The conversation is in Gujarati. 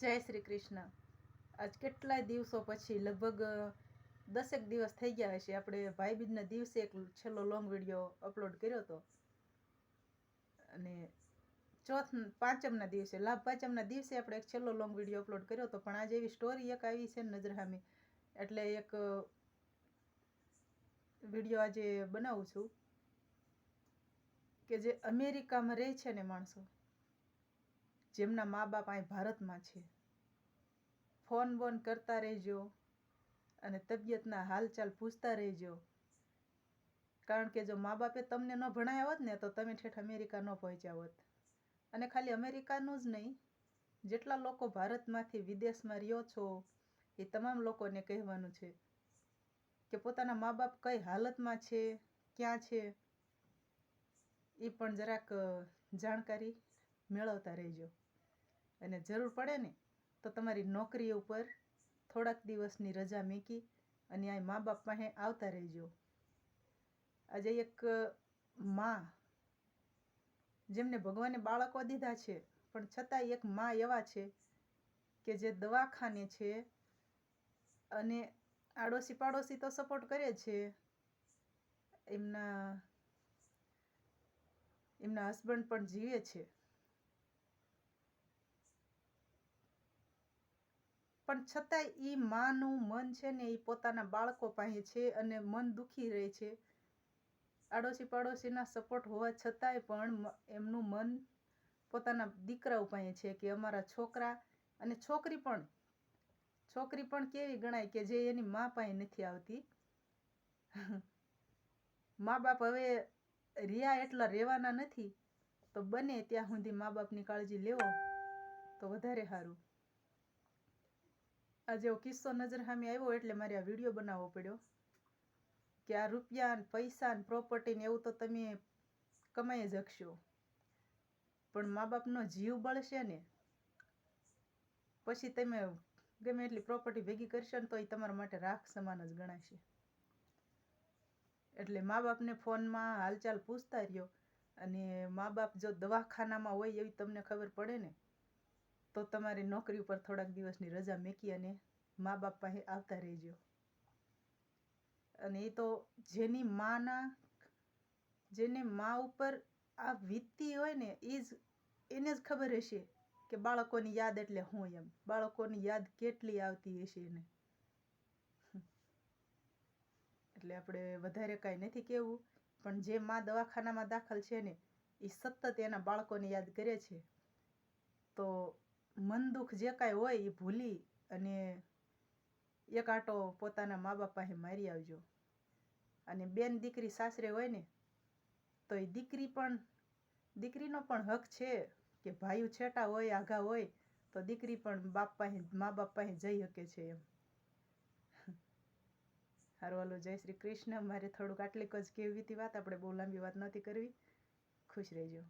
જય શ્રી કૃષ્ણ. આજ કેટલાય દિવસો પછી લગભગ દસેક દિવસ થઈ ગયા હશે. આપણે ભાઈબીજના દિવસે એક છેલ્લો લોંગ વીડિયો અપલોડ કર્યો હતો. અને ચોથ, પાંચમના દિવસે, લાભ પાંચમના દિવસે આપણે એક છેલ્લો લોંગ વીડિયો અપલોડ કર્યો હતો. પણ આજે એવી સ્ટોરી એક આવી છે નજર સામે એટલે એક વીડિયો આજે બનાવું છું કે જે અમેરિકામાં રહે છે ને માણસો. જેમના મા બાપ અહીં ભારતમાં છે. ફોન બોન કરતા રહેજો અને તબિયતના હાલચાલ પૂછતા રહેજો. કારણ કે જો મા બાપે તમને ન ભણાયા હોત ને, તો તમે ઠેઠ અમેરિકા ન પહોંચ્યા હોત. અને ખાલી અમેરિકાનું જ નહીં, જેટલા લોકો ભારતમાંથી વિદેશમાં રહ્યો છો, એ તમામ લોકોને કહેવાનું છે કે પોતાના મા બાપ કઈ હાલતમાં છે, ક્યાં છે, એ પણ જરાક જાણકારી મેળવતા રહેજો. અને જરૂર પડે ને, તો તમારી નોકરી ઉપર થોડાક દિવસની રજા મૂકી અને આ મા બાપ પાસે આવતા રહેજો. આજે એક મા, જેમને ભગવાને બાળકો દીધા છે, પણ છતાંય એક મા એવા છે કે જે દવાખાને છે અને આડોશી પાડોશી તો સપોર્ટ કરે છે. એમના એમના હસબન્ડ પણ જીવે છે. પણ છતાંય એ માનું મન છે ને એ પોતાના બાળકો પાસે છે અને મન દુખી રહે છે. આડોશી પાડોશીના સપોર્ટ હોવા છતાંય પણ એમનું મન પોતાના દીકરાઓ પાસે છે કે અમારા છોકરા અને છોકરી પણ. છોકરી પણ કેવી ગણાય કે જે એની મા પાસે નથી આવતી? મા બાપ હવે રહ્યા એટલા રહેવાના નથી. તો બને ત્યાં સુધી મા બાપની કાળજી લેવો તો વધારે સારું. આજે એવો કિસ્સો નજર સામે આવ્યો એટલે મારે આ વીડિયો બનાવવો પડ્યો. કે આ રૂપિયા ને પૈસા ને પ્રોપર્ટી એવું તો તમે કમાઈ જ પણ મા બાપનો જીવ બળશે ને, પછી તમે ગમે એટલી પ્રોપર્ટી ભેગી કરશો ને તો એ તમારા માટે રાખ સમાન જ ગણાશે. એટલે મા બાપને ફોનમાં હાલચાલ પૂછતા રહ્યો. અને મા બાપ જો દવાખાનામાં હોય એવી તમને ખબર પડે ને તો તમારી નોકરી ઉપર થોડાક દિવસની રજા મેકી અને મા બાપ પાસે આવતા રહેજો. અને એ તો જેની માના, જેને મા ઉપર આ વીતતી હોય ને, એ જ, એને જ ખબર હશે કે બાળકોની યાદ એટલે હું એમ. બાળકોની યાદ કેટલી આવતી હશે એને. એટલે આપણે વધારે કાંઈ નથી કહેવું, પણ જે મા દવાખાનામાં દાખલ છે ને, એ સતત એના બાળકોને યાદ કરે છે. તો મન દુઃખ જે કાંઈ હોય એ ભૂલી અને એક આટો પોતાના મા બાપ પાસે મારી આવજો. અને બેન દીકરી સાસરે હોય ને, તો એ દીકરી પણ, દીકરીનો પણ હક છે કે ભાઈ છેટા હોય, આઘા હોય, તો દીકરી પણ બાપ પાસે, મા બાપ પાસે જઈ શકે છે એમ. હારું, હાલો, જય શ્રી કૃષ્ણ. મારે થોડુંક આટલીક જ કેવી હતી વાત, આપણે બહુ લાંબી વાત નથી કરવી. ખુશ રહેજો.